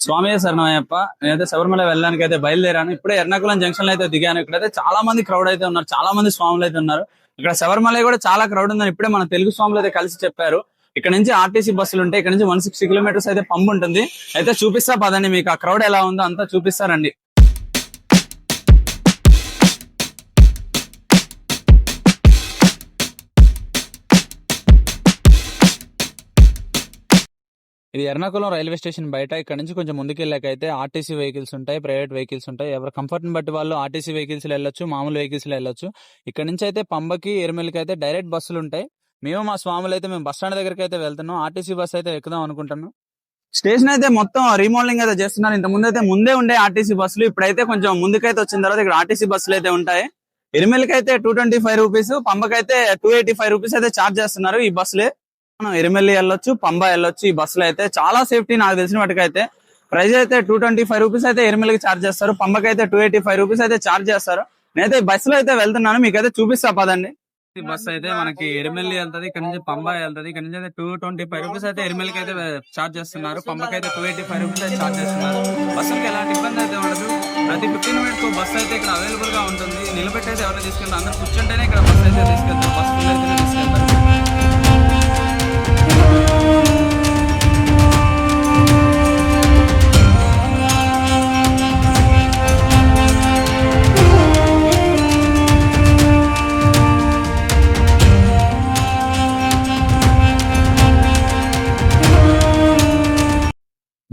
స్వామి శరణమయ్యప్ప. నేనైతే శబరిమల వెళ్ళడానికి అయితే బయలుదేరాను. ఇప్పుడే ఎర్నాకుళం జంక్షన్లో అయితే దిగాను. ఇక్కడైతే చాలా మంది క్రౌడ్ అయితే ఉన్నారు. చాలా మంది స్వాములు అయితే ఉన్నారు. ఇక్కడ శబరిమల కూడా చాలా క్రౌడ్ ఉందని ఇప్పుడే మన తెలుగు స్వాములు అయితే కలిసి చెప్పారు. ఇక్కడ నుంచి ఆర్టీసీ బస్సులు ఉంటాయి. ఇక్కడ నుంచి వన్ సిక్స్టీ కిలోమీటర్స్ అయితే పంపు ఉంటుంది. అయితే చూపిస్తా పదండి మీకు. ఆ క్రౌడ్ ఎలా ఉందో అంతా చూపిస్తారండి ఇది ఎర్నాకుళం రైల్వే స్టేషన్ బయట. ఇక్కడ నుంచి కొంచెం ముందుకు ఆర్టీసీ వెహికల్స్ ఉంటాయి ప్రైవేట్ వెహికల్స్ ఉంటాయి. ఎవరి కంఫర్ట్ని బట్టి వాళ్ళు ఆర్టీసీ వెహికల్స్ వెళ్ళొచ్చు మామూలు వెహికల్స్ వెళ్ళొచ్చు. ఇక్కడ నుంచి అయితే పంబకి ఎరుమెలకి అయితే డైరెక్ట్ బస్సులు ఉంటాయి. మేము మా స్వాములు అయితే మేము బస్ స్టాండ్ దగ్గరికి అయితే వెళ్తున్నాం. ఆర్టీసీ బస్ అయితే ఎక్కుదాం అనుకుంటున్నాం. స్టేషన్ అయితే మొత్తం రీమోడలింగ్ అయితే చేస్తున్నారు. ఇంత ముందు అయితే ముందే ఉండే ఆర్టీసీ బస్సులు. ఇప్పుడైతే కొంచెం ముందుకైతే వచ్చిన తర్వాత ఇక్కడ ఆర్టీసీ బస్సులు అయితే ఉంటాయి. ఎరిమెల్కి అయితే టూ ట్వంటీ ఫైవ్ రూపీస్ పంబకైతే టూ ఎయిటీ ఫైవ్ రూపీస్ అయితే చార్జ్ చేస్తున్నారు ఈ బస్సులే. మనం ఎరిమెల్లి వెళ్ళొచ్చు పంబ వెళ్ళొచ్చు ఈ బస్సులో అయితే చాలా సేఫ్టీ నాకు తెలిసిన వాటికైతే. ప్రైస్ అయితే టూ ట్వంటీ ఫైవ్ రూపీస్ అయితే ఎరిమెల్కి ఛార్జ్ చేస్తారు. పంబకి అయితే టూ ఎయిటీ ఫైవ్ రూపీస్ అయితే చార్జ్ చేస్తారు. నేనైతే బస్సులో అయితే వెళ్తున్నాను. మీకైతే చూపిస్తా పదండి. ఈ బస్సు అయితే మనకి ఎరిమెల్లి వెళ్తది ఇక్కడ నుంచి పంబ వెళ్తుంది ఇక్కడ నుంచి అయితే టూ ట్వంటీ ఫైవ్ రూపీస్ అయితే ఎరిమెల్కి అయితే చార్జ్ చేస్తున్నారు. పంబకి అయితే టూ ఎయిటీ ఫైవ్ రూపీస్ అయితే ఛార్జ్ చేస్తున్నారు. బస్సుకి ఎలాంటి ఇబ్బంది అయితే ఉండదు. ప్రతి ఫిఫ్టీన్ మినిట్స్ బస్ అయితే ఇక్కడ అవైలబుల్గా ఉంటుంది. నిలబెట్టి అయితే ఎవరైనా తీసుకెళ్తారు అందరు కూర్చుంటేనే ఇక్కడ బస్ అయితే తీసుకెళ్తారు.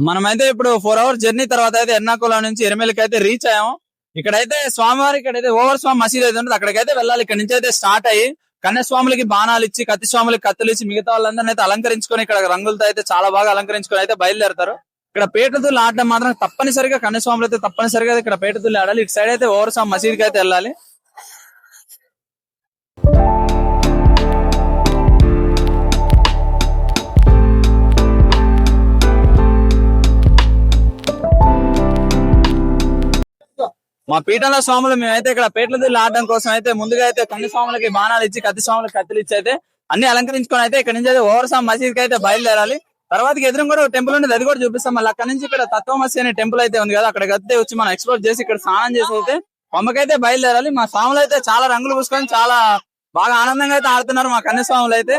మనమైతే ఇప్పుడు ఫోర్ అవర్ జర్నీ తర్వాత అయితే ఎర్నాకుళం నుంచి ఎరిమెల్కి అయితే రీచ్ అయ్యాము. ఇక్కడైతే స్వామివారి ఇక్కడైతే ఓవర్ స్వామి మసీద్ అయితే ఉంటుంది అక్కడికైతే వెళ్ళాలి. ఇక్కడ నుంచి అయితే స్టార్ట్ అయ్యి కన్యస్వాములకి బాణాలు ఇచ్చి కత్తి స్వాములకి కత్తులు ఇచ్చి మిగతా వాళ్ళందరినీ అయితే అలంకరించుకొని ఇక్కడ రంగులతో అయితే చాలా బాగా అలంకరించుకొని అయితే బయలుదేరతారు. ఇక్కడ పేటతులు ఆడడం మాత్రం తప్పనిసరిగా కన్యస్వాములు అయితే తప్పనిసరిగా ఇక్కడ పేటతులు ఆడాలి. ఇటు సైడ్ అయితే ఓవర్ స్వామి మసీద్కి అయితే వెళ్ళాలి. మా పీఠంలో స్వాములు మేమైతే ఇక్కడ పేట్ల దిల్లు ఆడడం కోసం అయితే ముందుగా అయితే కొన్ని స్వాములకి బాణాలు ఇచ్చి కత్తి స్వాములకి కత్తులు ఇచ్చి అయితే అన్ని అలంకరించుకొని అయితే ఇక్కడ నుంచి అయితే ఓవర్సాం మసీద్కి అయితే బయలుదేరాలి. తర్వాత ఎదురు కూడా టెంపుల్ ఉండేది అది కూడా చూపిస్తాం. మళ్ళీ అక్కడ నుంచి ఇక్కడ తత్వమసి అనే టెంపుల్ అయితే ఉంది కదా అక్కడ అయితే వచ్చి మనం ఎక్స్ప్లోర్ చేసి ఇక్కడ స్నానం చేసి అయితే బొమ్మకైతే బయలుదేరాలి. మా స్వాములు అయితే చాలా రంగులు పూసుకొని చాలా బాగా ఆనందంగా అయితే ఆడుతున్నారు మా కన్య స్వాములు అయితే.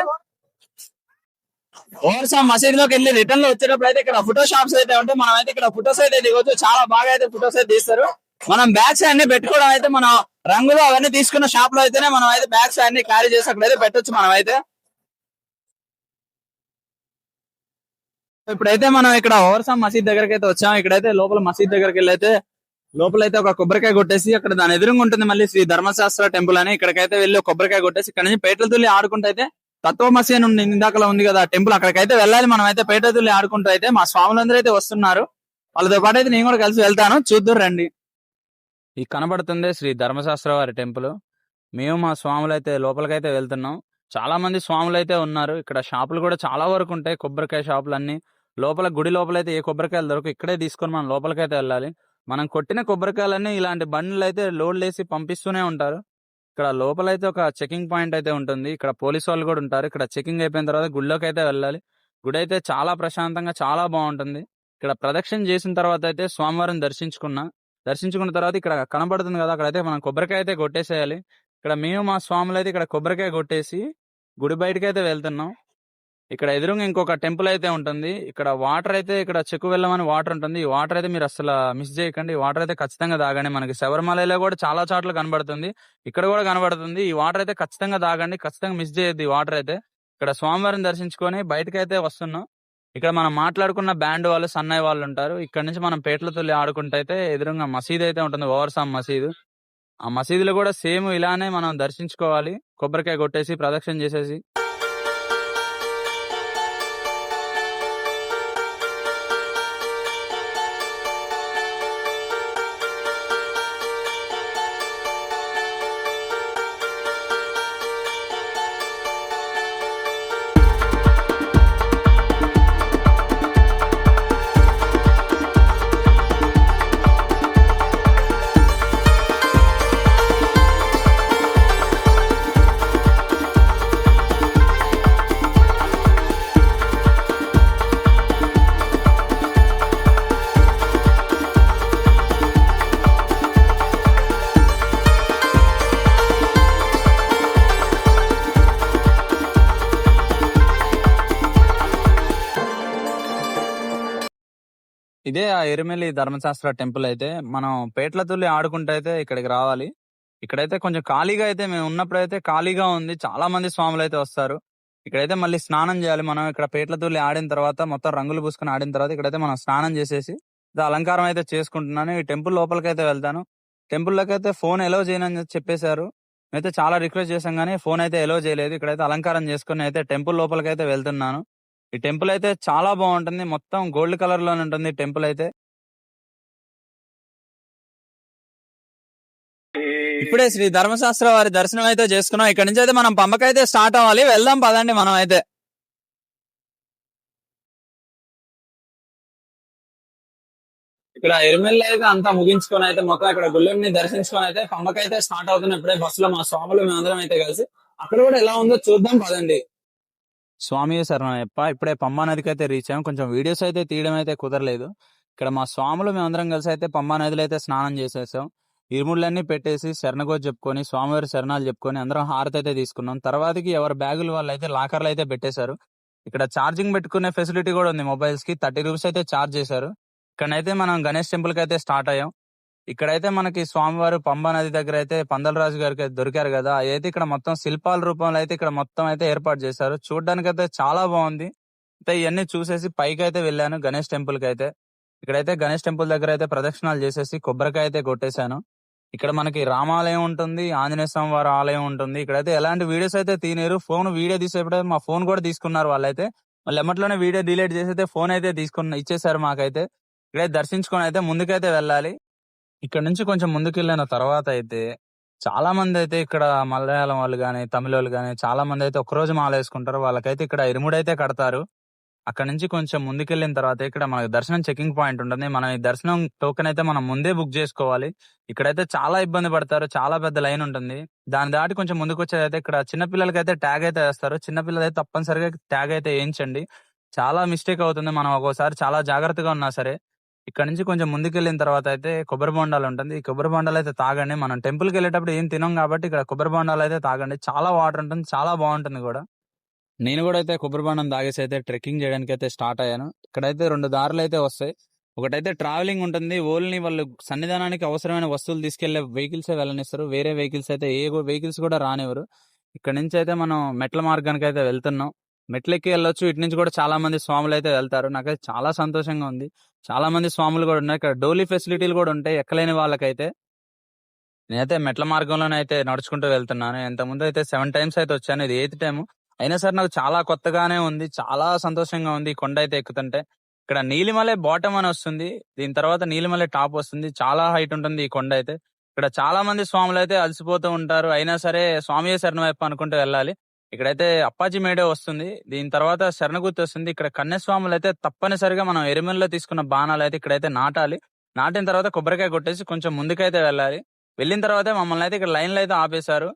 ఓవర్సాం మసీద్లోకి వెళ్ళి రిటర్న్లో వచ్చేటప్పుడు అయితే ఇక్కడ ఫోటో షాప్స్ అయితే ఉంటాయి. మనం అయితే ఇక్కడ ఫోటోస్ అయితే దిగొచ్చు. చాలా బాగా అయితే ఫోటోస్ అయితే తీస్తారు. మనం బ్యాగ్స్ అన్ని పెట్టుకోవడం అయితే మనం రంగులు అవన్నీ తీసుకున్న షాప్లో అయితేనే మనం అయితే బ్యాగ్స్ అన్ని క్యారీ చేసి అక్కడైతే పెట్టొచ్చు మనం అయితే. ఇప్పుడైతే మనం ఇక్కడ ఓవర్సా మసీద్ దగ్గరకి అయితే వచ్చాం. ఇక్కడైతే లోపల మసీద్ దగ్గరికి వెళ్ళైతే లోపల అయితే ఒక కొబ్బరికాయ కొట్టేసి అక్కడ దాని ఎదురుగా ఉంటుంది మళ్ళీ శ్రీ ధర్మశాస్త్ర టెంపుల్ అని. ఇక్కడికైతే వెళ్ళి కొబ్బరికాయ కొట్టేసి ఇక్కడ నుంచి పేటల తుల్లి ఆడుకుంటూ అయితే తత్వమసి అని ఇందాకలా ఉంది కదా టెంపుల్ అక్కడికైతే వెళ్ళాలి మనం అయితే పేటల తుల్లి ఆడుకుంటూ అయితే మా స్వాములందరూ అయితే వస్తున్నారు. వాళ్ళతో పాటు అయితే నేను కూడా కలిసి వెళ్తాను. చూద్దరు రండి. ఈ కనబడుతుంది శ్రీ ధర్మశాస్త్ర వారి టెంపుల్. మేము మా స్వాములు అయితే లోపలికైతే వెళ్తున్నాం. చాలా మంది స్వాములు అయితే ఉన్నారు. ఇక్కడ షాపులు కూడా చాలా వరకు ఉంటాయి. కొబ్బరికాయ షాపులు అన్ని లోపల గుడి లోపల అయితే ఏ కొబ్బరికాయలు దొరకు ఇక్కడే తీసుకొని మనం లోపలికైతే వెళ్ళాలి. మనం కొట్టిన కొబ్బరికాయలన్నీ ఇలాంటి బండ్లు అయితే లోడ్లు వేసి పంపిస్తూనే ఉంటారు. ఇక్కడ లోపల అయితే ఒక చెకింగ్ పాయింట్ అయితే ఉంటుంది. ఇక్కడ పోలీసు వాళ్ళు కూడా ఉంటారు. ఇక్కడ చెకింగ్ అయిపోయిన తర్వాత గుడిలోకి అయితే వెళ్ళాలి. గుడి అయితే చాలా ప్రశాంతంగా చాలా బాగుంటుంది. ఇక్కడ ప్రదక్షిణ చేసిన తర్వాత అయితే స్వామివారిని దర్శించుకున్నా. దర్శించుకున్న తర్వాత ఇక్కడ కనబడుతుంది కదా అక్కడైతే మనం కొబ్బరికాయ అయితే కొట్టేసేయాలి. ఇక్కడ మేము మా స్వాములు అయితే ఇక్కడ కొబ్బరికాయ కొట్టేసి గుడి బయటకి అయితే వెళ్తున్నాం. ఇక్కడ ఎదురుగా ఇంకొక టెంపుల్ అయితే ఉంటుంది. ఇక్కడ వాటర్ అయితే ఇక్కడ చెక్కు వెళ్ళమని వాటర్ ఉంటుంది. ఈ వాటర్ అయితే మీరు అసలు మిస్ చేయకండి. ఈ వాటర్ అయితే ఖచ్చితంగా తాగండి. మనకి శబరిమలలో కూడా చాలా చోట్ల కనబడుతుంది. ఇక్కడ కూడా కనబడుతుంది. ఈ వాటర్ అయితే ఖచ్చితంగా తాగండి. ఖచ్చితంగా మిస్ చేయొద్దు ఈ వాటర్ అయితే. ఇక్కడ స్వామివారిని దర్శించుకొని బయటకి అయితే వస్తున్నాం. ఇక్కడ మనం మాట్లాడుకున్న బ్యాండ్ వాళ్ళు సన్నయ్య వాళ్ళు ఉంటారు. ఇక్కడ నుంచి మనం పేట్ల తొలి ఆడుకుంటే అయితే ఎదురుగా మసీద్ అయితే ఉంటుంది ఓవర్సాం మసీదు. ఆ మసీదులో కూడా సేమ్ ఇలానే మనం దర్శించుకోవాలి. కొబ్బరికాయ కొట్టేసి ప్రదక్షిణ చేసేసి. ఇదే ఆ ఎరుమెలి ధర్మశాస్త్ర టెంపుల్ అయితే మనం పేట్ల తుల్లి ఆడుకుంటే అయితే ఇక్కడికి రావాలి. ఇక్కడైతే కొంచెం ఖాళీగా అయితే మేము ఉన్నప్పుడు అయితే ఖాళీగా ఉంది. చాలా మంది స్వాములు అయితే వస్తారు. ఇక్కడైతే మళ్ళీ స్నానం చేయాలి. మనం ఇక్కడ పేట్ల తుల్లి ఆడిన తర్వాత మొత్తం రంగులు పూసుకొని ఆడిన తర్వాత ఇక్కడైతే మనం స్నానం చేసేసి ఇది అలంకారం అయితే చేసుకుంటున్నాను. ఈ టెంపుల్ లోపలికి అయితే వెళ్తాను టెంపుల్లోకి అయితే ఫోన్ ఎలో చేయనని చెప్పేశారు. అయితే చాలా రిక్వెస్ట్ చేశాం కానీ ఫోన్ అయితే ఎలో చేయలేదు. ఇక్కడైతే అలంకారం చేసుకుని అయితే టెంపుల్ లోపలికి అయితే వెళ్తున్నాను. ఈ టెంపుల్ అయితే చాలా బాగుంటుంది. మొత్తం గోల్డ్ కలర్లోనే ఉంటుంది టెంపుల్ అయితే. ఇప్పుడే శ్రీ ధర్మశాస్త్ర వారి దర్శనం అయితే చేసుకున్నాం. ఇక్కడ నుంచి అయితే మనం పంపకైతే స్టార్ట్ అవ్వాలి. వెళ్దాం పదండి మనం అయితే. ఇక్కడ ఎరుమెల్ అయితే అంతా ముగించుకొని అయితే మొత్తం ఇక్కడ గుళ్ళని దర్శించుకొని అయితే పంపకైతే స్టార్ట్ అవుతున్న. ఇప్పుడే బస్సులో మా స్వాములు మేమందరం అయితే కలిసి. అక్కడ కూడా ఎలా ఉందో చూద్దాం పదండి. స్వామి శరణయ్యప్ప ఇప్పుడే పంబా నదికి అయితే రీచ్ అయ్యాం. కొంచెం వీడియోస్ అయితే తీయడం అయితే కుదరలేదు. ఇక్కడ మా స్వాములు మేమందరం కలిసి అయితే పంబా నదిలో అయితే స్నానం చేసేసాం. ఇరుముళ్ళన్నీ పెట్టేసి శరణగో చెప్పుకొని స్వామివారి శరణాలు చెప్పుకొని అందరం హారతి అయితే తీసుకున్నాం. తర్వాతకి ఎవరి బ్యాగులు వాళ్ళు అయితే లాకర్లు అయితే పెట్టేశారు. ఇక్కడ ఛార్జింగ్ పెట్టుకునే ఫెసిలిటీ కూడా ఉంది. మొబైల్స్కి థర్టీ రూపీస్ అయితే ఛార్జ్ చేశారు. ఇక్కడైతే మనం గణేష్ టెంపుల్కి అయితే స్టార్ట్ అయ్యాం. ఇక్కడైతే మనకి స్వామివారు పంబా నది దగ్గర అయితే పందలరాజు గారికి అయితే దొరికారు కదా. అయితే ఇక్కడ మొత్తం శిల్పాల రూపంలో అయితే ఇక్కడ మొత్తం అయితే ఏర్పాటు చేశారు. చూడడానికి అయితే చాలా బాగుంది. అయితే ఇవన్నీ చూసేసి పైకి అయితే వెళ్ళాను గణేష్ టెంపుల్కి అయితే ఇక్కడైతే గణేష్ టెంపుల్ దగ్గర అయితే ప్రదక్షిణాలు చేసేసి కొబ్బరికాయ అయితే కొట్టేశాను. ఇక్కడ మనకి రామాలయం ఉంటుంది ఆంజనేయ స్వామి వారి ఆలయం ఉంటుంది. ఇక్కడైతే ఎలాంటి వీడియోస్ అయితే తీనేరు ఫోన్ వీడియో తీసేప్పుడే మా ఫోన్ కూడా తీసుకున్నారు వాళ్ళైతే. మళ్ళీ ఎమ్మట్లోనే వీడియో డిలీట్ చేసి అయితే ఫోన్ అయితే తీసుకున్న ఇచ్చేసారు మాకైతే. ఇక్కడైతే దర్శించుకొని అయితే ముందుకైతే వెళ్ళాలి. ఇక్కడ నుంచి కొంచెం ముందుకెళ్ళిన తర్వాత అయితే చాలా మంది అయితే ఇక్కడ మలయాళం వాళ్ళు కానీ తమిళ వాళ్ళు కానీ చాలా మంది అయితే ఒకరోజు మాల వేసుకుంటారు వాళ్ళకైతే ఇక్కడ ఇరుముడు అయితే కడతారు. అక్కడ నుంచి కొంచెం ముందుకెళ్ళిన తర్వాత ఇక్కడ మనకి దర్శనం చెకింగ్ పాయింట్ ఉంటుంది. మనం ఈ దర్శనం టోకెన్ అయితే మనం ముందే బుక్ చేసుకోవాలి. ఇక్కడైతే చాలా ఇబ్బంది పడతారు. చాలా పెద్ద లైన్ ఉంటుంది. దాని దాటి కొంచెం ముందుకు వచ్చేదైతే ఇక్కడ చిన్నపిల్లలకి అయితే ట్యాగ్ అయితే వేస్తారు. చిన్న పిల్లలు అయితే తప్పనిసరిగా ట్యాగ్ అయితే వేయించండి. చాలా మిస్టేక్ అవుతుంది. మనం ఒక్కోసారి చాలా జాగ్రత్తగా ఉన్నా సరే ఇక్కడ నుంచి కొంచెం ముందుకెళ్ళిన తర్వాత అయితే కొబ్బరి బొండాలు ఉంటుంది. ఈ కొబ్బరి బొండాలు అయితే తాగండి. మనం టెంపుల్కి వెళ్ళేటప్పుడు ఏం తినం కాబట్టి ఇక్కడ కొబ్బరి బొండాలు అయితే తాగండి. చాలా వాటర్ ఉంటుంది. చాలా బాగుంటుంది కూడా. నేను కూడా అయితే కొబ్బరి బొండం తాగేసి అయితే ట్రెక్కింగ్ చేయడానికి అయితే స్టార్ట్ అయ్యాను. ఇక్కడైతే రెండు దారులు అయితే వస్తాయి. ఒకటైతే ట్రావెలింగ్ ఉంటుంది. ఓన్లీ వాళ్ళు సన్నిధానానికి అవసరమైన వస్తువులు తీసుకెళ్ళే వెహికల్స్ వెళ్ళనిస్తారు. వేరే వెహికల్స్ అయితే ఏ వెహికల్స్ కూడా రానివ్వరు. ఇక్కడ నుంచి అయితే మనం మెట్ల మార్గానికి అయితే వెళ్తున్నాం. మెట్లెక్కి వెళ్ళొచ్చు. ఇటు నుంచి కూడా చాలా మంది స్వాములు అయితే వెళ్తారు. నాకైతే చాలా సంతోషంగా ఉంది. చాలా మంది స్వాములు కూడా ఉన్నాయి ఇక్కడ డోలీ ఫెసిలిటీలు కూడా ఉంటాయి ఎక్కలేని వాళ్ళకైతే. నేనైతే మెట్ల మార్గంలోనే అయితే నడుచుకుంటూ వెళ్తున్నాను. ఎంత ముందు అయితే సెవెన్ టైమ్స్ అయితే వచ్చాను. ఇది ఎయిత్ టైం అయినా సరే నాకు చాలా కొత్తగానే ఉంది. చాలా సంతోషంగా ఉంది ఈ కొండ అయితే ఎక్కుతుంటే. ఇక్కడ నీలిమలై బాటమ్ అని వస్తుంది. దీని తర్వాత నీలిమలై టాప్ వస్తుంది. చాలా హైట్ ఉంటుంది ఈ కొండ అయితే. ఇక్కడ చాలా మంది స్వాములు అయితే అలసిపోతూ ఉంటారు. అయినా సరే స్వామి శరణం వైపు అనుకుంటూ వెళ్ళాలి. ఇక్కడైతే అప్పాజీ మేడే వస్తుంది. దీని తర్వాత శరణగుర్తి వస్తుంది. ఇక్కడ కన్యస్వాములు అయితే తప్పనిసరిగా మనం ఎరిమెల్లో తీసుకున్న బాణాలు అయితే ఇక్కడైతే నాటాలి. నాటిన తర్వాత కొబ్బరికాయ కొట్టేసి కొంచెం ముందుకైతే వెళ్ళాలి. వెళ్ళిన తర్వాత మమ్మల్ని అయితే ఇక్కడ లైన్లు అయితే ఆపేశారు.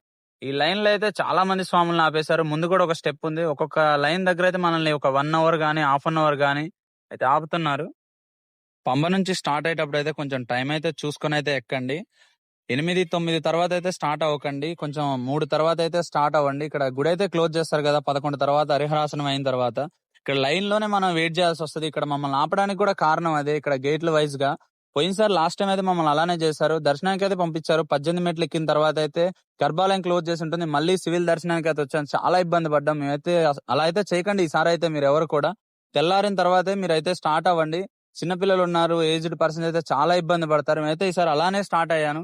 ఈ లైన్లో అయితే చాలా మంది స్వాములను ఆపేశారు. ముందు కూడా ఒక స్టెప్ ఉంది. ఒక్కొక్క లైన్ దగ్గర అయితే మనల్ని ఒక వన్ అవర్ కానీ హాఫ్ అన్ అవర్ కానీ అయితే ఆపుతున్నారు. పంబ నుంచి స్టార్ట్ అయ్యేటప్పుడు అయితే కొంచెం టైం అయితే చూసుకొని అయితే ఎక్కండి. ఎనిమిది తొమ్మిది తర్వాత అయితే స్టార్ట్ అవ్వకండి. కొంచెం మూడు తర్వాత అయితే స్టార్ట్ అవ్వండి. ఇక్కడ గుడి అయితే క్లోజ్ చేస్తారు కదా పదకొండు తర్వాత హరిహరాసనం అయిన తర్వాత. ఇక్కడ లైన్లోనే మనం వెయిట్ చేయాల్సి వస్తుంది. ఇక్కడ మమ్మల్ని ఆపడానికి కూడా కారణం అదే. ఇక్కడ గేట్ల వైజ్గా పోయినసారి లాస్ట్ టైం అయితే మమ్మల్ని అలానే చేశారు. దర్శనానికి అయితే పంపించారు. పద్దెనిమిది మెట్లు ఎక్కిన తర్వాత అయితే గర్భాలయం క్లోజ్ చేసి ఉంటుంది. మళ్ళీ సివిల్ దర్శనానికి అయితే వచ్చాను చాలా ఇబ్బంది పడ్డాం. మేమైతే అలా అయితే చేయకండి ఈసారి అయితే మీరు ఎవరు కూడా. తెల్లారిన తర్వాతే మీరు అయితే స్టార్ట్ అవ్వండి. చిన్నపిల్లలు ఉన్నారు. ఏజ్డ్ పర్సన్ అయితే చాలా ఇబ్బంది పడతారు. మేమైతే ఈసారి అలానే స్టార్ట్ అయ్యాను.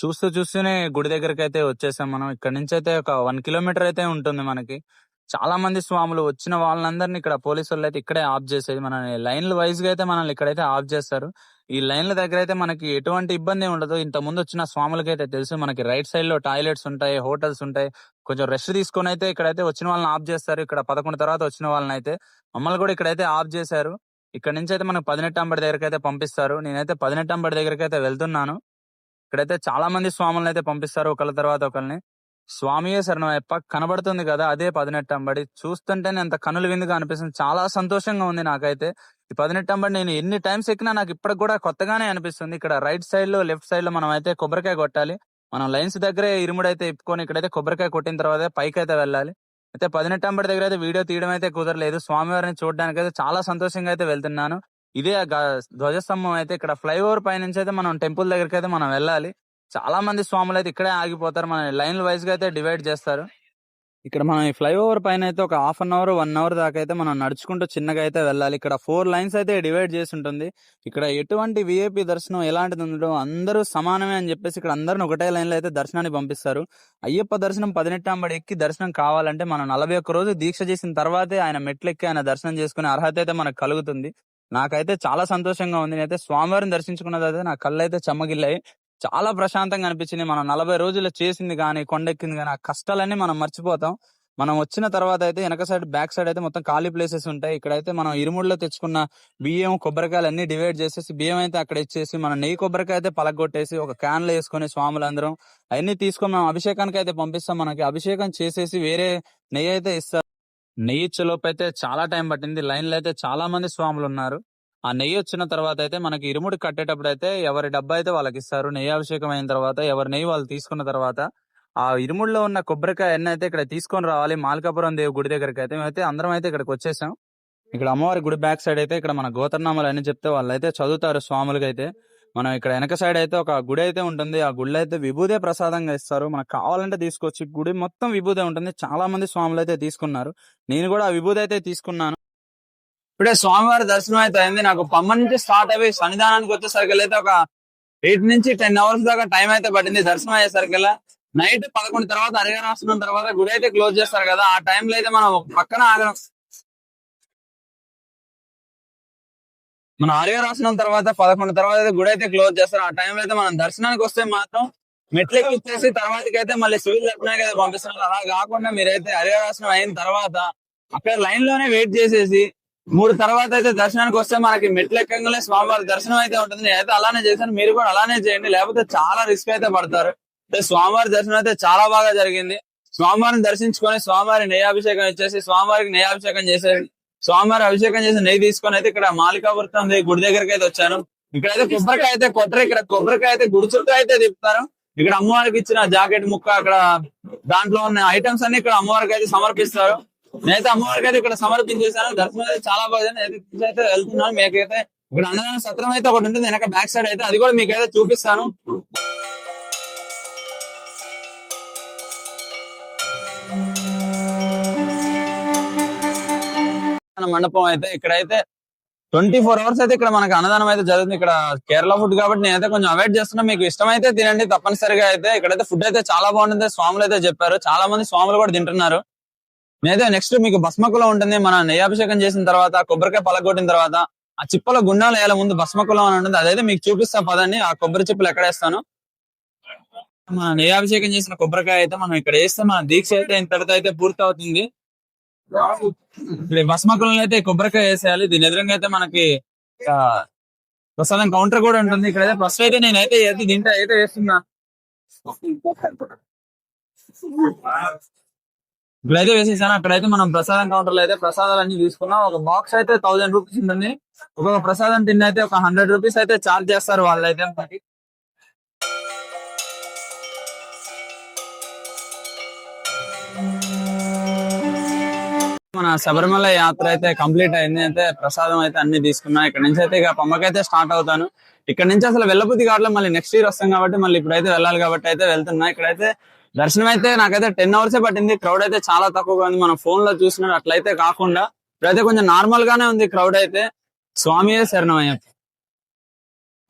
చూస్తూ చూస్తూనే గుడి దగ్గరికి అయితే వచ్చేసాం మనం. ఇక్కడ నుంచి అయితే ఒక వన్ కిలోమీటర్ అయితే ఉంటుంది మనకి. చాలా మంది స్వాములు వచ్చిన వాళ్ళందరినీ ఇక్కడ పోలీసు వాళ్ళు అయితే ఇక్కడే ఆఫ్ చేసేది. మన లైన్ల వైజ్గా అయితే మనల్ని ఇక్కడైతే ఆఫ్ చేస్తారు. ఈ లైన్ల దగ్గర అయితే మనకి ఎటువంటి ఇబ్బంది ఉండదు. ఇంత ముందు వచ్చిన స్వాములకి అయితే తెలుసు మనకి రైట్ సైడ్లో టాయిలెట్స్ ఉంటాయి హోటల్స్ ఉంటాయి. కొంచెం రెస్ట్ తీసుకొని అయితే ఇక్కడైతే వచ్చిన వాళ్ళని ఆఫ్ చేస్తారు. ఇక్కడ పదకొండు తర్వాత వచ్చిన వాళ్ళని అయితే మమ్మల్ని కూడా ఇక్కడైతే ఆఫ్ చేశారు. ఇక్కడ నుంచి అయితే మనకు పదినెట్టు అంబడి దగ్గరికి అయితే పంపిస్తారు. నేనైతే పదినెట్టు అంబడి దగ్గరికి అయితే వెళ్తున్నాను. ఇక్కడైతే చాలా మంది స్వాములను అయితే పంపిస్తారు ఒకళ్ళ తర్వాత ఒకరిని స్వామియే శరణమయ్యప్ప కనబడుతుంది కదా అదే పదినెట్టంబడి చూస్తుంటేనే అంత కనులు విందుగా అనిపిస్తుంది. చాలా సంతోషంగా ఉంది నాకైతే. ఈ పదినెట్టంబడి నేను ఎన్ని టైమ్స్ ఎక్కినా నాకు ఇప్పటికి కూడా కొత్తగానే అనిపిస్తుంది. ఇక్కడ రైట్ సైడ్లో లెఫ్ట్ సైడ్లో మనం అయితే కొబ్బరికాయ కొట్టాలి. మనం లైన్స్ దగ్గరే ఇరుముడు అయితే ఇప్పుకొని ఇక్కడైతే కొబ్బరికాయ కొట్టిన తర్వాత పైకి అయితే వెళ్ళాలి. అయితే పదినెట్టంబడి దగ్గర అయితే వీడియో తీయడం అయితే కుదరలేదు. స్వామివారిని చూడడానికి అయితే చాలా సంతోషంగా అయితే వెళ్తున్నాను. ఇదే గ- ధ్వజస్తంభం అయితే ఇక్కడ ఫ్లైఓవర్ పై నుంచి అయితే మనం టెంపుల్ దగ్గరికి అయితే మనం వెళ్ళాలి. చాలా మంది స్వాములు అయితే ఇక్కడే ఆగిపోతారు. మన లైన్ వైజ్గా అయితే డివైడ్ చేస్తారు. ఇక్కడ మనం ఈ ఫ్లైఓవర్ పైన అయితే ఒక half an hour one hour దాకా అయితే మనం నడుచుకుంటూ చిన్నగా అయితే వెళ్ళాలి. ఇక్కడ ఫోర్ లైన్స్ అయితే డివైడ్ చేసి ఉంటుంది. ఇక్కడ ఎటువంటి విఐపి దర్శనం ఎలాంటిది ఉండడం అందరూ సమానమే అని చెప్పేసి ఇక్కడ అందరిని ఒకటే లైన్లో అయితే దర్శనాన్ని పంపిస్తారు. అయ్యప్ప దర్శనం పదినెట్టాంబడి ఎక్కి దర్శనం కావాలంటే మనం నలభై ఒక్క రోజు దీక్ష చేసిన తర్వాతే ఆయన మెట్లు ఎక్కి ఆయన దర్శనం చేసుకునే అర్హత అయితే మనకు కలుగుతుంది. నాకైతే చాలా సంతోషంగా ఉంది. నేనైతే స్వామివారిని దర్శించుకున్నది అయితే నా కళ్ళు అయితే చెమ్మగిల్లాయి చాలా ప్రశాంతంగా అనిపించింది. మనం నలభై రోజులు చేసింది కానీ కొండెక్కింది కానీ ఆ కష్టాలన్నీ మనం మర్చిపోతాం. మనం వచ్చిన తర్వాత అయితే వెనక సైడ్ బ్యాక్ సైడ్ అయితే మొత్తం ఖాళీ ప్లేసెస్ ఉంటాయి. ఇక్కడైతే మనం ఇరుముడిలో తెచ్చుకున్న బియ్యం కొబ్బరికాయలు అన్ని డివైడ్ చేసేసి బియ్యం అయితే అక్కడ ఇచ్చేసి మన నెయ్యి కొబ్బరికాయ అయితే పలగొట్టేసి ఒక క్యాన్లో వేసుకొని స్వాములందరం అవన్నీ తీసుకొని మనం అభిషేకానికి అయితే పంపిస్తాం. మనకి అభిషేకం చేసేసి వేరే నెయ్యి అయితే ఇస్తారు నెయ్యి ఇచ్చేలోపు అయితే చాలా టైం పట్టింది. లైన్లో అయితే చాలా మంది స్వాములు ఉన్నారు ఆ నెయ్యి వచ్చిన తర్వాత అయితే మనకి ఇరుముడి కట్టేటప్పుడు అయితే ఎవరి డబ్బా అయితే వాళ్ళకి ఇస్తారు. నెయ్యి అభిషేకం అయిన తర్వాత ఎవరి నెయ్యి వాళ్ళు తీసుకున్న తర్వాత ఆ ఇరుముడిలో ఉన్న కొబ్బరికాయ ఎన్న అయితే ఇక్కడ తీసుకొని రావాలి మాల్కాపురం దేవి గుడి దగ్గరికి అయితే మేమైతే అందరం అయితే ఇక్కడికి వచ్చేసాం. ఇక్కడ అమ్మవారి గుడి బ్యాక్ సైడ్ అయితే ఇక్కడ మన గోతర్నామాలు అని చెప్తే వాళ్ళు అయితే చదువుతారు స్వాములకి అయితే మనం ఇక్కడ వెనక సైడ్ అయితే ఒక గుడి అయితే ఉంటుంది. ఆ గుడిలో అయితే విభూదే ప్రసాదంగా ఇస్తారు. మనకు కావాలంటే తీసుకొచ్చి గుడి మొత్తం విభూదే ఉంటుంది. చాలా మంది స్వాములు అయితే తీసుకున్నారు. నేను కూడా ఆ విభూది అయితే తీసుకున్నాను. ఇప్పుడే స్వామివారి దర్శనం అయితే అయింది. నాకు పమ్మ నుంచి స్టార్ట్ అయ్యి సన్నిధానానికి వచ్చేసరికి అయితే ఒక ఎయిట్ నుంచి టెన్ అవర్స్ దాకా టైం అయితే పట్టింది దర్శనం అయ్యేసరికి నైట్ పదకొండు తర్వాత అరిగరాసనం తర్వాత గుడి అయితే క్లోజ్ చేస్తారు కదా. ఆ టైంలో అయితే మనం పక్కన ఆగడం మనం రాసిన తర్వాత పదకొండు తర్వాత అయితే గుడి అయితే క్లోజ్ చేస్తారు. ఆ టైంలో అయితే మనం దర్శనానికి వస్తే మాత్రం మెట్లెక్కి వచ్చేసి తర్వాతకైతే అయితే మళ్ళీ సివిల్ దర్శనానికి అయితే పంపిస్తున్నారు. అలా కాకుండా మీరైతే ఆర్యరాసనం అయిన తర్వాత అక్కడ లైన్లోనే వెయిట్ చేసేసి మూడు తర్వాత అయితే దర్శనానికి వస్తే మనకి మెట్లు ఎక్కగానే స్వామివారి దర్శనం అయితే ఉంటుంది. నేనైతే అలానే చేశాను. మీరు కూడా అలానే చేయండి. లేకపోతే చాలా రిస్క్ అయితే పడతారు. స్వామివారి దర్శనం అయితే చాలా బాగా జరిగింది. స్వామివారిని దర్శించుకొని స్వామివారి నేయాభిషేకం ఇచ్చేసి స్వామివారికి నేయాభిషేకం చేసేసి స్వామివారి అభిషేకం చేసి నెయ్యి తీసుకొని అయితే ఇక్కడ మాలికాపురం గుడి దగ్గరికి అయితే వచ్చాను. ఇక్కడైతే కొబ్బరికాయ అయితే కొట్టరు ఇక్కడ కొబ్బరికాయ అయితే గుడి చుట్టూ అయితే తిప్పుతారు. ఇక్కడ అమ్మవారికి ఇచ్చిన జాకెట్ ముక్క అక్కడ దాంట్లో ఉన్న ఐటమ్స్ అన్ని ఇక్కడ అమ్మవారికి అయితే సమర్పిస్తారు. నేనైతే అమ్మవారికి అయితే ఇక్కడ సమర్పించేసాను దర్శనం అయితే చాలా బాగా అయితే వెళ్తున్నాను. మీకైతే ఇక్కడ అన్నదాన సత్రం అయితే ఒకటి ఉంటుంది. వెనక బ్యాక్ సైడ్ అయితే అది కూడా మీకైతే చూపిస్తాను. మండపం అయితే ఇక్కడైతే ట్వంటీ ఫోర్ అవర్స్ అయితే ఇక్కడ మనకి అన్నదానం అయితే జరుగుతుంది. ఇక్కడ కేరళ ఫుడ్ కాబట్టి నేనైతే కొంచెం అవాయిడ్ చేస్తున్నా. మీకు ఇష్టమైతే తినండి. తప్పనిసరిగా అయితే ఇక్కడైతే ఫుడ్ అయితే చాలా బాగుంటుంది. స్వాములు అయితే చెప్పారు. చాలా మంది స్వాములు కూడా తింటున్నారు. నేనైతే నెక్స్ట్ మీకు భస్మకులం ఉంటుంది. మన నెయ్యాభిషేకం చేసిన తర్వాత కొబ్బరికాయ పలగొట్టిన తర్వాత ఆ చిప్పల గుండాలు వేయాల ముందు భస్మకులం అని ఉంటుంది. అదైతే మీకు చూపిస్తా. పదండి. ఆ కొబ్బరి చిప్పలు ఎక్కడ వేస్తాను? మన నెయ్యాభిషేకం చేసిన కొబ్బరికాయ అయితే మనం ఇక్కడ వేస్తే మన దీక్ష అయితే ఇంతటితో అయితే పూర్తి అవుతుంది భస్మకులంలో అయితే కొబ్బరికాయ వేసేయాలి. దీని ఎదురంగా అయితే మనకి ప్రసాదం కౌంటర్ కూడా ఉంటుంది. ఇక్కడైతే ఫస్ట్ అయితే నేనైతే అయితే దీంట్లో అయితే వేస్తున్నా. ఇక్కడైతే వేసేసాను. అక్కడైతే మనం ప్రసాదం కౌంటర్లో అయితే ప్రసాదాలు అన్ని తీసుకున్నాం. ఒక బాక్స్ అయితే థౌసండ్ రూపీస్ ఉంటుంది. ఒక్కొక్క ప్రసాదం తిన్న అయితే ఒక హండ్రెడ్ రూపీస్ అయితే చార్జ్ చేస్తారు వాళ్ళైతే. మనకి మన శబరిమల యాత్ర అయితే కంప్లీట్ అయింది. అయితే ప్రసాదం అయితే అన్ని తీసుకున్నా. ఇక్కడ నుంచి అయితే ఇక పంపకైతే స్టార్ట్ అవుతాను. ఇక్కడ నుంచి అసలు వెళ్ళబుద్ధి కావట్లేదు. మళ్ళీ నెక్స్ట్ ఇయర్ వస్తాం కాబట్టి మళ్ళీ ఇప్పుడైతే వెళ్ళాలి కాబట్టి అయితే వెళ్తున్నా. ఇక్కడైతే దర్శనం అయితే నాకైతే టెన్ అవర్స్ పట్టింది. క్రౌడ్ అయితే చాలా తక్కువగా ఉంది. మనం ఫోన్లో చూసినట్టు అట్లయితే కాకుండా ఇప్పుడైతే కొంచెం నార్మల్ గానే ఉంది క్రౌడ్ అయితే. స్వామియే శరణం అయ్యప్ప.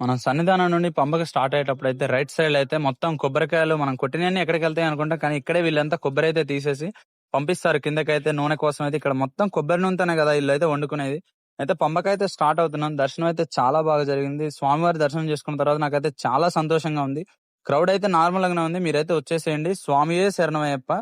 మనం సన్నిధానం నుండి పంపక స్టార్ట్ అయ్యేటప్పుడు అయితే రైట్ సైడ్ అయితే మొత్తం కొబ్బరికాయలు మనం కొట్టినన్ని ఎక్కడికి వెళ్తాయి అనుకుంటా. కానీ ఇక్కడే వీళ్ళంతా కొబ్బరి అయితే తీసేసి పంపిస్తారు. కిందకైతే నూనె కోసం అయితే ఇక్కడ మొత్తం కొబ్బరి నూనెతోనే కదా ఇల్లు అయితే వండుకునేది. అయితే పంపకైతే స్టార్ట్ అవుతున్నాం. దర్శనం అయితే చాలా బాగా జరిగింది. స్వామివారి దర్శనం చేసుకున్న తర్వాత నాకైతే చాలా సంతోషంగా ఉంది. క్రౌడ్ అయితే నార్మల్ గానే ఉంది. మీరైతే వచ్చేసేయండి. స్వామియే శరణమయ్యప్ప.